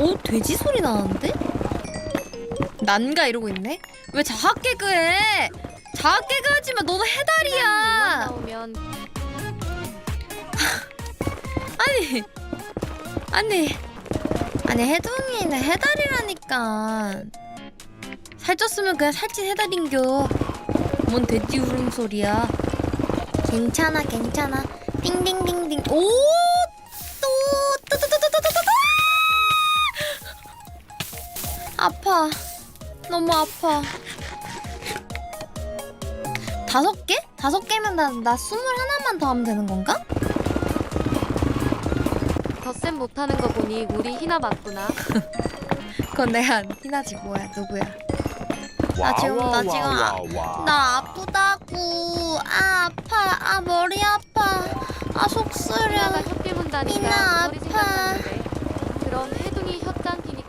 오 돼지 소리 나는데? 난가 이러고 있네? 왜 자학 개그해? 자학 개그 하지 마. 너는 해달이야. 나오면 아니 아니 아니 해동이는 해달이라니까. 살쪘으면 그냥 살찐 해달인겨. 뭔 돼지 울음소리야. 괜찮아 괜찮아. 띵띵띵띵. 오 아파 너무 아파 다섯 개? 다섯 개면 나, 나 스물 하나만 더 하면 되는 건가? 덧셈 못하는 거 보니 우리 희나 맞구나. 그건 내가 희나지 뭐야 누구야 나 지금 나 지금 아, 나 아프다고 아 아파 아 머리 아파 아 속 쓰려 희나가 혀 깨문다니까 희나 머리 아파. 생각났는데. 그럼 해둥이 혓장 끼니